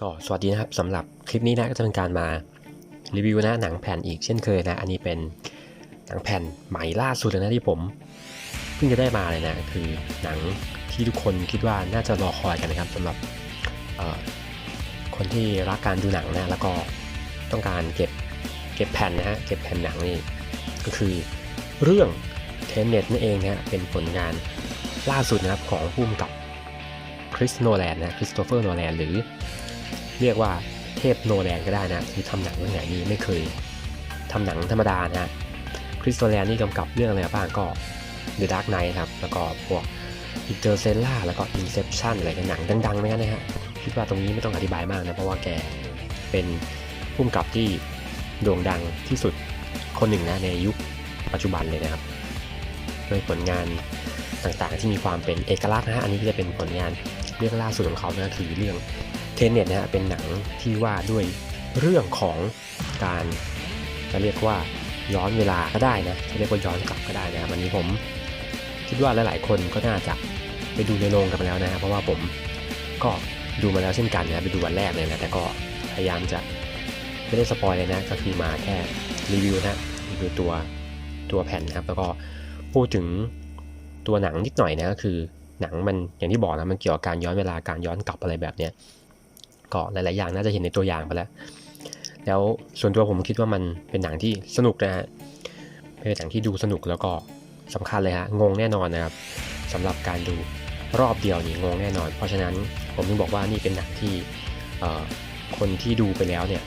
ก็สวัสดีนะครับสำหรับคลิปนี้นะก็จะเป็นการมารีวิวนะหนังแผ่นอีกเช่นเคยนะ อันนี้เป็นหนังแผ่นใหม่ล่าสุดเลยนะที่ผมเพิ่งจะได้มาเลยนะคือหนังที่ทุกคนคิดว่าน่าจะรอคอยกันนะครับสำหรับคนที่รักการดูหนังนะแล้วก็ต้องการเก็บเก็บแผ่นนะฮะเก็บแผ่นหนังนี่ก็คือเรื่องเทนเน็ตนั่นเองนะฮะเป็นผลงานล่าสุดนะครับของผู้กำกับคริสโนแลนนะคริสโตเฟอร์โนแลนหรือ เรียกว่าเทพโนแลนก็ได้นะคือทำหนังเรื่องไหนนี่ไม่เคยทำหนังธรรมดานะคริสโตแลนนี่กำกับเรื่องอะไรบ้างก็ The Dark Knight ครับ แล้วก็พวก Interstellar แล้วก็ Inception อะไรกันหนังดังๆไหมกันนะฮะคิดว่าตรงนี้ไม่ต้องอธิบายมากนะ เพราะว่าแกเป็นผู้กำกับที่โด่งดังที่สุดคนหนึ่งนะในยุคปัจจุบันเลยนะครับโดยผลงานต่างๆที่มีความเป็นเอกลักษณ์นะฮะอันนี้ก็จะเป็นผลงานเรื่องล่าสุดของเขานะคือเรื่อง ทนเน็ตนะฮะเป็นหนังที่ว่าด้วยเรื่องของการจะเรียกว่าย้อนเวลาก็ได้นะจะเรียกว่าย้อนกลับก็ได้นะครับวันนี้ผมคิดว่าหลาย ๆ คนก็น่าจะไปดูในโรงกันมาแล้วนะเพราะว่าผมก็ดูมาแล้วเช่นกันนะไปดูวันแรกเลยนะแต่ก็พยายามจะไม่ได้สปอยเลยนะก็คือมาแค่รีวิวนะรีวิวตัวตัวแผ่นนะครับ แล้วก็พูดถึงตัวหนังนิดหน่อยนะก็คือหนังมันอย่างที่บอกนะมันเกี่ยวกับการย้อนเวลาการย้อนกลับอะไรแบบเนี้ย ก็หลาย ๆ อย่างน่าจะเห็นในตัวอย่างไปแล้ว แล้วส่วนตัวผมคิดว่ามันเป็นหนังที่สนุกนะฮะเป็นหนังที่ดูสนุกแล้วก็สำคัญเลยฮะงงแน่นอนนะครับสำหรับการดูรอบเดียวนี่งงแน่นอน เพราะฉะนั้นผมถึงบอกว่านี่เป็นหนังที่คนที่ดูไปแล้วเนี่ย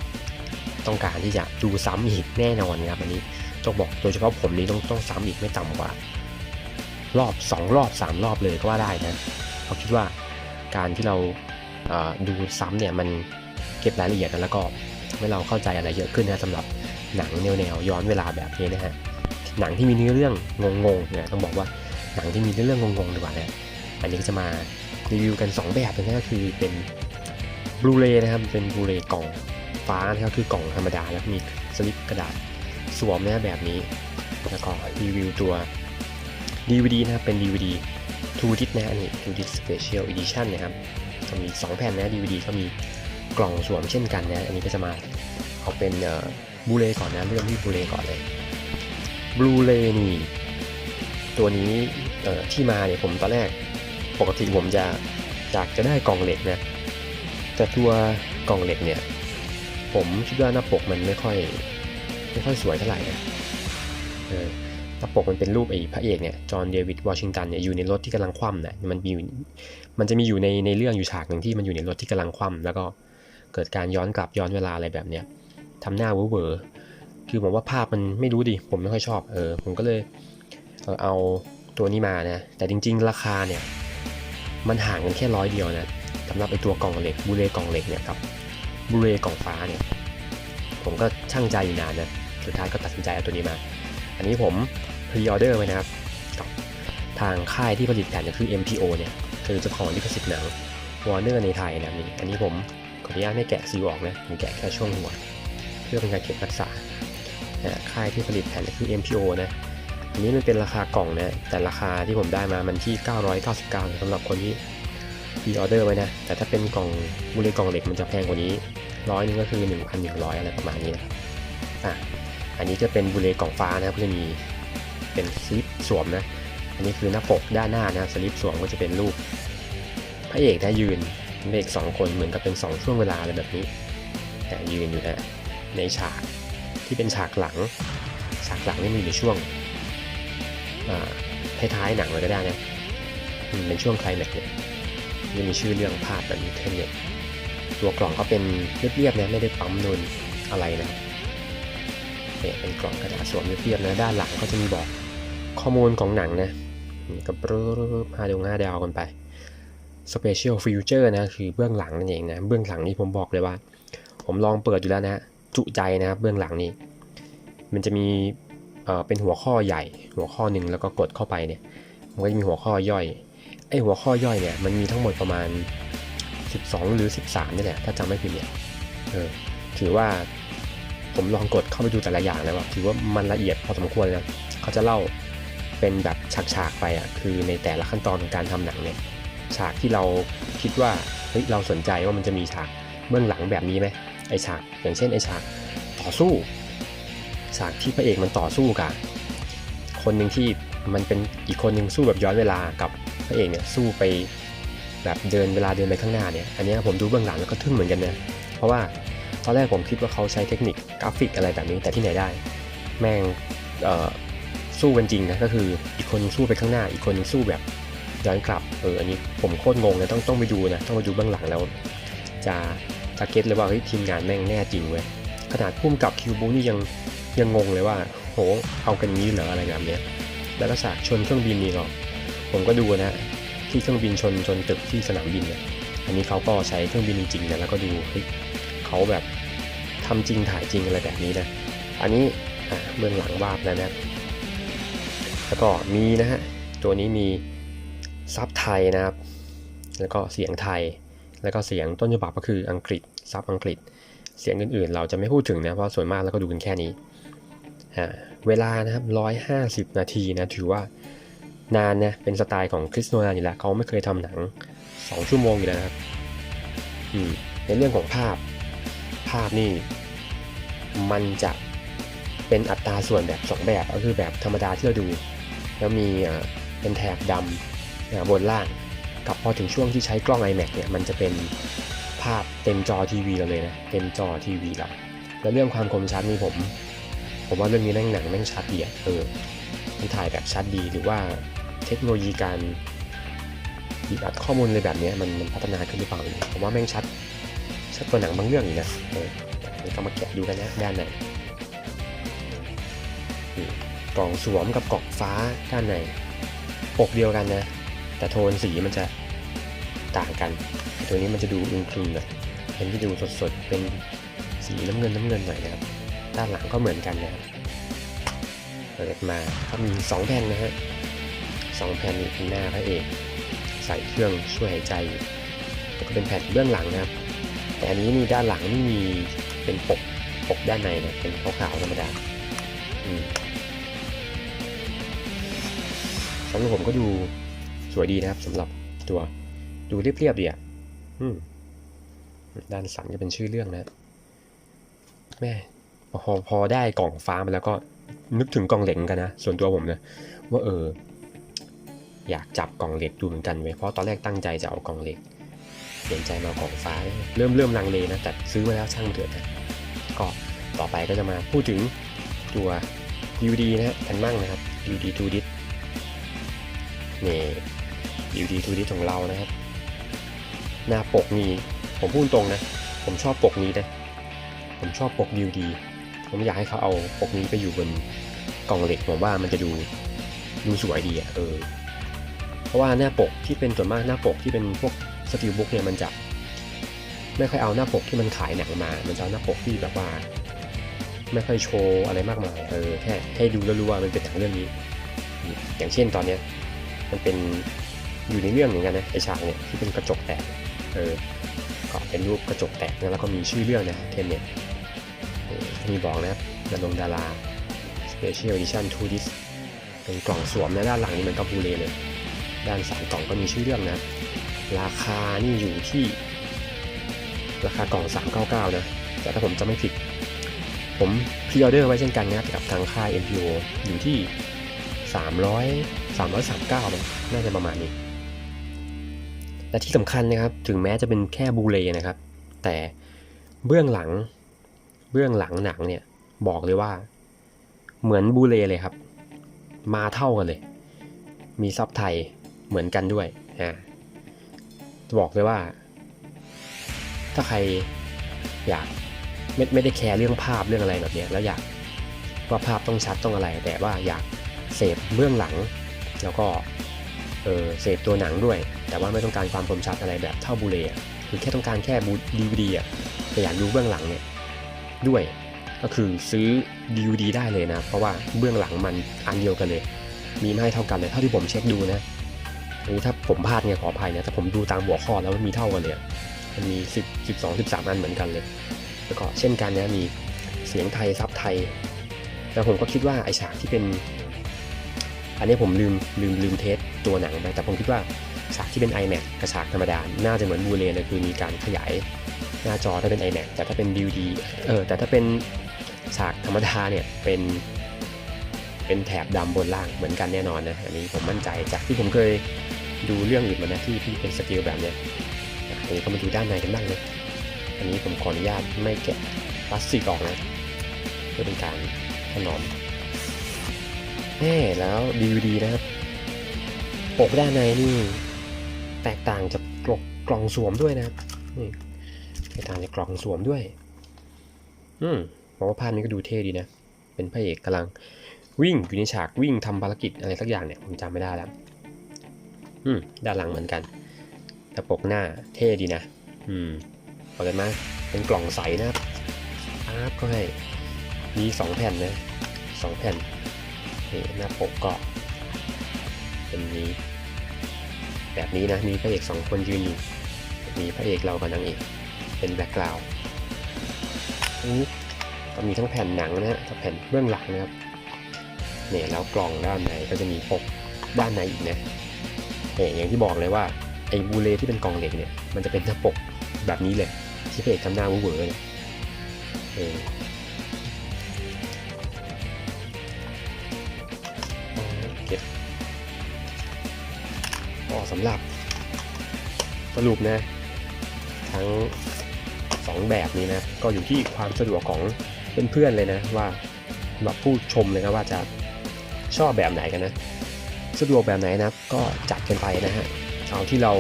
ต้องการที่จะดูซ้ำอีกแน่นอนนะครับอันนี้ต้องบอกโดยเฉพาะผมนี่ต้องต้องซ้ำอีกไม่ต่ำกว่า รอบ 2 รอบ 3 รอบเลยก็ว่าได้นะเพราะคิดว่าการที่เรา ดูซ้ำเนี่ยมันเก็บรายละเอียดนแล้วก็ทำให้เราเข้าใจอะไรเยอะขึ้นนะสำหรับหนังแนวแนวย้อนเวลาแบบนี้นะฮะหนังที่มีเนื้อเรื่องงงๆเนี่ยต้องบอกว่าหนังที่มีเนื้อเรื่องงงๆดีกว่านะอันนี้ก็จะมารีวิวกัน 2 แบบนะก็คือเป็นบลูเรย์นะครับเป็นบลูเรย์กล่องฟ้านะครับคือกล่องธรรมดาแล้วมีสลิปกระดาษสวมนะแบบนี้แล้วก็รีวิวตัว DVD นะครับเป็น DVD 2 disc นะอันนี้2 disc special edition นะครับ จะมี 2 แผ่นนะ DVD ก็มีกล่องสวมเช่นกันนะอันนี้ก็จะมาเอาเป็นบูเลก่อนนะเริ่มที่บูเลก่อนเลยบลูเลนี่ตัวนี้ที่มาเนี่ยผมตอนแรกปกติผมจะอยากจะได้กล่องเหล็กนะแต่ตัวกล่องเหล็กเนี่ย ผมคิดว่าหน้าปกมันไม่ค่อย ไม่ค่อยสวยเท่าไหร่นะ เออหน้าปกมันเป็นรูปไอ้พระเอกเนี่ยจอห์นเดวิดวอชิงตันเนี่ยอยู่ในรถที่กำลังคว่ำเนะมันมีอยู่มันจะมีอยู่ในในเรื่องอยู่ฉากหนึ่งที่มันอยู่ในรถที่กำลังคว่ำแล้วก็เกิดการย้อนกลับย้อนเวลาอะไรแบบเนี้ยทำหน้าเวอร์เวอร์คือผมว่าภาพมันไม่รู้ดิผมไม่ค่อยชอบเออผมก็เลยเออเอาตัวนี้มานะแต่จริง ๆ ราคาเนี่ยมันห่างกันแค่ร้อยเดียวนะสำหรับไอตัวกล่องเหล็กบูเรกล่องเหล็กเนี่ยกับบูเรกล่องฟ้าเนี่ยผมก็ช่างใจอยู่นานนะสุดท้ายก็ตัดสินใจเอาตัวนี้มา อันนี้ผม พรีออเดอร์ไว้นะครับกับทางค่ายที่ผลิตแผ่นก็คือ MPO เนี่ยคือเจ้าของลิขสิทธิ์หนังวอร์เนอร์ในไทยนะนี่อันนี้ผมขออนุญาตไม่แกะซีออกนะผมแกะแค่ช่วงหัว เพื่อเป็นการเก็บรักษานะค่ายที่ผลิตแผ่นก็คือ MPO นะอันนี้มันเป็นราคากล่องนะแต่ราคาที่ผมได้มามันที่ 999นะสำหรับคนที่พรีออเดอร์ไว้นะแต่ถ้าเป็นกล่องมูลกล่องเหล็กมันจะแพงกว่านี้ร้อยนึงก็คือ 1,100 อะไรประมาณนี้นะอะอันนี้จะเป็นบูเลกล่องฟ้านะครับก็จะมี เป็นสลิปสวมนะ อันนี้คือหน้าปกด้านหน้านะสลิปสวมก็จะเป็นรูปพระเอกนะยืนเด็กสองคนเหมือนกับเป็นสองช่วงเวลาอะไรแบบนี้แต่ยืนอยู่นะในฉากที่เป็นฉากหลัง ฉากหลังนี่มีในช่วงอ่าท้ายๆหนังเลยก็ได้นะอืมเป็นช่วงไคลแม็กซ์เนี่ยจะมีชื่อเรื่องภาพแบบนี้เทนเนี่ยตัวกล่องก็เป็นเรียบๆนะไม่ได้ปั๊มนูนอะไรนะเนี่ยเป็นกล่องกระดาษสวมเรียบๆนะด้านหลังก็จะมีบอก ข้อมูลของหนังนะกับห้าดวงห้าดาวกันไป Special Future นะคือเบื้องหลังนั่นเองนะเบื้องหลังนี่ผมบอกเลยว่า ผมลองเปิดอยู่แล้วนะจุใจนะครับเบื้องหลังนี้มันจะมีเอ่อเป็นหัวข้อใหญ่ หัวข้อหนึ่งแล้วก็กดเข้าไปเนี่ยมันก็จะมีหัวข้อย่อยไอหัวข้อย่อยเนี่ยมันมีทั้งหมดประมาณ 12 หรือ 13นี่แหละถ้าจำไม่ผิดเนี่ยเออถือว่าผมลองกดเข้าไปดูแต่ละอย่างแล้วอะถือว่ามันละเอียดพอสมควรนะเขาจะเล่า เป็นแบบฉากๆไปอะคือในแต่ละขั้นตอนของการทำหนังเนี่ยฉากที่เราคิดว่าเฮ้ยเราสนใจว่ามันจะมีฉากเบื้องหลังแบบนี้ไหมไอฉากอย่างเช่นไอฉากต่อสู้ ฉากที่พระเอกมันต่อสู้กับคนหนึ่งที่มันเป็นอีกคนหนึ่งสู้แบบย้อนเวลากับพระเอกเนี่ยสู้ไปแบบเดินเวลาเดินไปข้างหน้าเนี่ยอันนี้ผมดูเบื้องหลังแล้วก็ทึ่งเหมือนกันนะเพราะว่าตอนแรกผมคิดว่าเขาใช้เทคนิคกราฟิกอะไรแบบนี้แต่ที่ไหนได้ แม่งเอ่อ สู้กันจริงนะก็คืออีกคนสู้ไปข้างหน้า อีกคนสู้แบบย้อนกลับเอออันนี้ผมโคตรงงเลยต้องต้องไปดูนะต้องไปดูเบื้องหลังแล้ว จะจะเก็ตเลยว่าเฮ้ยทีมงานแม่งแน่จริงเว้ยขนาดพุ่มกับคิวบูนี่ยังยังงงเลยว่าโหเอากันงี้เหรออะไรแบบเนี้ยแล้วก็ฉากชนเครื่องบินนี่ก็ผมก็ดูนะที่เครื่องบินชนชนตึกที่สนามบินเนี่ยอันนี้เขาก็ใช้เครื่องบินจริงๆนะแล้วก็ดูเฮ้ยเขาแบบทำจริงถ่ายจริงอะไรแบบนี้นะ อันนี้เบื้องหลังวาดแล้วนะ แล้วก็มีนะฮะตัวนี้มีซับไทยนะครับ แล้วก็เสียงไทย แล้วก็เสียงต้นฉบับก็คืออังกฤษซับอังกฤษ เสียงอื่นๆ เราจะไม่พูดถึงนะเพราะส่วนมากเราก็ดูกันแค่นี้เวลานะครับ 150 นาทีนะถือว่านานนะเป็นสไตล์ของคริสโนแลนอยู่แล้วเขาไม่เคยทำหนัง 2 ชั่วโมงอยู่แล้วครับอืมในเรื่องของภาพภาพนี่มันจะเป็นอัตราส่วนแบบ 2 แบบก็คือแบบธรรมดาที่เราดู แล้วมีเป็นแถบดำบนล่าง กับพอถึงช่วงที่ใช้กล้อง iMac เนี่ยมันจะเป็นภาพเต็มจอทีวีเราเลยนะเต็มจอทีวีเราแล้วเรื่องความคมชัดนี่ผม ผมว่าเรื่องนี้แม่งหนังแม่งชัดดีอะเออมันถ่ายแบบชัดดีหรือว่าเทคโนโลยีการบีบอัดข้อมูลอะไรแบบนี้มันมันพัฒนาขึ้นหรือเปล่าผมว่าแม่งชัดชัดกว่าหนังบางเรื่องอีกนะเออเดี๋ยวก็มาแกะดูกันนะด้านในนี่ กล่องสวมกับกล่องฟ้าด้านในปกเดียวกันนะ แต่โทนสีมันจะต่างกัน ตัวนี้มันจะดูอึมครึมหน่อยเป็นที่ดูสดๆ เป็นสีน้ำเงินน้ำเงินหน่อยนะครับ ด้านหลังก็เหมือนกันนะครับเปิดมาก็มี 2 แผ่นนะฮะสองแผ่นนี่เป็นหน้าพระเอกใส่เครื่องช่วยหายใจแล้วก็เป็นแผ่นเบื้องหลังนะครับ แต่อันนี้นี่ด้านหลังนี่มีเป็นปกปกด้านในนะเป็นขาวๆธรรมดาอืม สำหรับผมก็ดูสวยดีนะครับสำหรับตัวดูเรียบๆดีอะอืมด้านสังจะเป็นชื่อเรื่องนะแม่พอพอได้กล่องฟ้ามาแล้วก็นึกถึงกล่องเหล็กกันนะ ส่วนตัวผมนะ ว่าเออ อยากจับกล่องเหล็กดูเหมือนกันเว้ยเพราะตอนแรกตั้งใจจะเอากล่องเหล็กเปลี่ยนใจมาเอากล่องฟ้า เริ่มเริ่มลังเลนะแต่ซื้อมาแล้วช่างเถิดนะก็ต่อไปก็จะมาพูดถึงตัว UD นะฮะกันมั่งนะครับ UD 2 disc นี่ UD 2 disc ของเรานะครับ หน้าปกนีผมพูดตรงนะ ผมชอบปกนี้นะผมชอบปก UD ผมอยากให้เขาเอาปกนี้ไปอยู่บนกล่องเหล็กผมว่ามันจะดูดูสวยดีอะเออ เพราะว่าหน้าปกที่เป็นส่วนมากหน้าปกที่เป็นพวกสติลบุ๊กเนี่ยมันจะไม่ค่อยเอาหน้าปกที่มันขายหนังมา มันจะเอาหน้าปกที่แบบว่า ไม่ค่อยโชว์อะไรมากมาย เออแค่ให้ดูแล้วรู้ว่ามันเป็นหนังเรื่องนี้ อย่างเช่นตอนเนี้ย มันเป็นอยู่ในเรื่องเหมือนกันนะไอฉากเนี่ยที่เป็นกระจกแตกเออก็เป็นรูปกระจกแตกแล้วก็มีชื่อเรื่องนะเทนเน็ตมีบอกนะครับดารงดารา Special Edition 2 disc เป็นกล่องสวมนะด้านหลังนี่มันก็บูเลเลย ด้านสามกล่องก็มีชื่อเรื่องนะ ราคานี่อยู่ที่ ราคากล่อง 399 นะ แต่ถ้าผมจะไม่ผิด ผมพรีออเดอร์ไว้เช่นกันนะครับกับทางค่าย MPO อยู่ที่ 300 339มันน่าจะประมาณนี้ และที่สำคัญนะครับถึงแม้จะเป็นแค่บูเลนะครับ แต่เบื้องหลังเบื้องหลังหนังเนี่ยบอกเลยว่า เหมือนบูเลเลยครับ มาเท่ากันเลย มีซับไทยเหมือนกันด้วยอ่าบอกเลยว่า ถ้าใครอยากไม่ไม่ได้แคร์เรื่องภาพเรื่องอะไรแบบนี้แล้วอยากว่าภาพต้องชัดต้องอะไร แต่ว่าอยาก เสพเบื้องหลัง แล้วก็เออเสพตัวหนังด้วย แต่ว่าไม่ต้องการความคมชัดอะไรแบบเท่าบูเลอะคือแค่ต้องการแค่บูดีวีดีอะแต่อยากดูเบื้องหลังเนี่ยด้วย ก็คือซื้อ DVD ได้เลยนะ เพราะว่าเบื้องหลังมันอันเดียวกันเลย มีมาให้เท่ากันเลยเท่าที่ผมเช็คดูนะอันนี้ถ้าผมพลาดเนี่ยขออภัยนะแต่ผมดูตามหัวข้อแล้วมันมีเท่ากันเลยมันมี 10 12 13 อันเหมือนกันเลย แล้วก็เช่นกันนะมีเสียงไทยซับไทย แล้วผมก็คิดว่าไอฉากที่เป็น อันนี้ผมลืมลืมลืมเทสตัวหนังไป แต่ผมคิดว่าฉากที่เป็น iMac กับฉากธรรมดา น่าจะเหมือนบูเลเลยคือมีการขยายหน้าจอถ้าเป็น iMac แต่ถ้าเป็น DVD เออแต่ถ้าเป็นฉากธรรมดาเนี่ยเป็นเป็นแถบดำบนล่างเหมือนกันแน่นอนนะ อันนี้ผมมั่นใจจากที่ผมเคยดูเรื่องอื่นมานะที่ที่เป็นสกิลแบบเนี้ยอันนี้ก็มาดูด้านในกันบ้างเลย อันนี้ผมขออนุญาตไม่แกะพลาสติกออกนะเพื่อเป็นการถนอม แน่แล้ว DVD นะครับปกด้านในนี่แตกต่างจากกล่องกล่องสวมด้วยนะครับนี่แตกต่างจากกล่องสวมด้วย อืมผมว่าภาพนี้ก็ดูเท่ดีนะ เป็นพระเอกกำลังวิ่งอยู่ในฉากวิ่งทำภารกิจอะไรสักอย่างเนี่ยผมจำไม่ได้แล้ว อืมด้านหลังเหมือนกัน แต่ปกหน้าเท่ดีนะ อืมเปิดมาเป็นกล่องใสนะครับอาร์ก็ให้มีสองแผ่นนะสองแผ่น หน้าปกก็เป็นนี้ แบบนี้นะ มีพระเอกสองคนยืนอยู่ มีพระเอกเรากับนางเอก เป็นแบ็กกราวด์นี้ก็มีทั้งแผ่นหนังนะฮะกับแผ่นเบื้องหลังนะครับ เนี่ยแล้วกล่องด้านในก็จะมีปกด้านในอีกนะเนี่ยอย่างที่บอกเลยว่าไอ้บูเลที่เป็นกล่องเหล็กเนี่ย มันจะเป็นหน้าปกแบบนี้เลย ที่เพจทำหน้าวูเวอร์เนี่ย ก็สำหรับสรุปนะ ทั้งสองแบบนี้นะ ก็อยู่ที่ความสะดวกของเพื่อนๆเลยนะ ว่าแบบผู้ชมเลยนะว่าจะชอบแบบไหนกันนะ สะดวกแบบไหนนะก็จัดกันไปนะฮะเอาที่เรา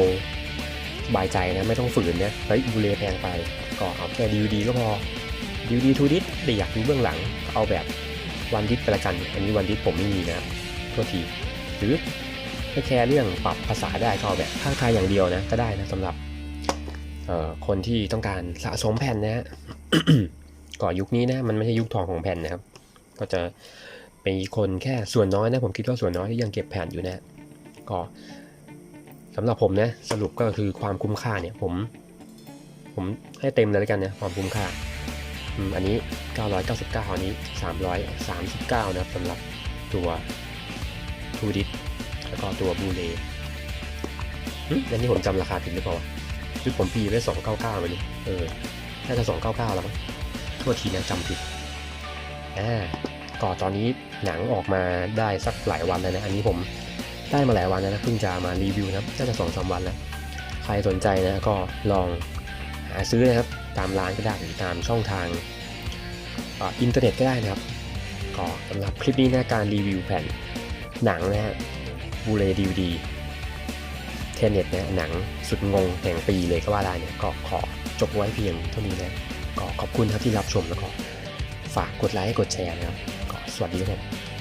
สบายใจนะไม่ต้องฝืนนะเฮ้ยบูเลแพงไปก็เอาแค่ DVD ก็พอ DVD ทูดิสแต่อยากดูเบื้องหลังเอาแบบวันดิสไปละกัน อันนี้วันดิสผมไม่มีนะครับโทษทีหรือ ไม่แคร์เรื่องปรับภาษาได้ก็เอาแบบภาคไทยอย่างเดียวนะก็ได้นะสำหรับคนที่ต้องการสะสมแผ่นนะฮะก่อยุคนี้นะมันไม่ใช่ยุคทองของแผ่นนะครับ ก็จะเป็นคนแค่ส่วนน้อยนะ ผมคิดว่าส่วนน้อยที่ยังเก็บแผ่นอยู่นะก็สำหรับผมนะสรุปก็คือความคุ้มค่าเนี่ยผม ผมให้เต็มเลยแล้วกันนะความคุ้มค่าอันนี้ 999อันนี้ 339 นะครับสำหรับตัวทูดิส แล้วก็ตัวบูเลอันนี้ผมจำราคาผิดหรือเปล่าวะชุดผมปีไว้299ไปนี่เออ น่าจะ299แล้วมั้งโทษทีนะจำผิดอ่าก็ตอนนี้หนังออกมาได้สักหลายวันแล้วนะ อันนี้ผมได้มาหลายวันแล้วนะเพิ่งจะมารีวิวนะครับน่าจะสองสามวันแล้ว ใครสนใจนะก็ลองหาซื้อนะครับ ตามร้านก็ได้หรือตามช่องทางอ่าอินเทอร์เน็ตก็ได้นะครับ ก็สำหรับคลิปนี้นะการรีวิวแผ่นหนังนะฮะ บูเลดีวดีเทเน็ตเนี่ยหนังสุดงงแห่งปีเลยก็ว่าได้เนี่ยก็ขอจบไว้เพียงเท่านี้นะก็ขอบคุณครับที่รับชมแล้วก็ฝากกดไลค์กดแชร์นะครับก็สวัสดีครับผม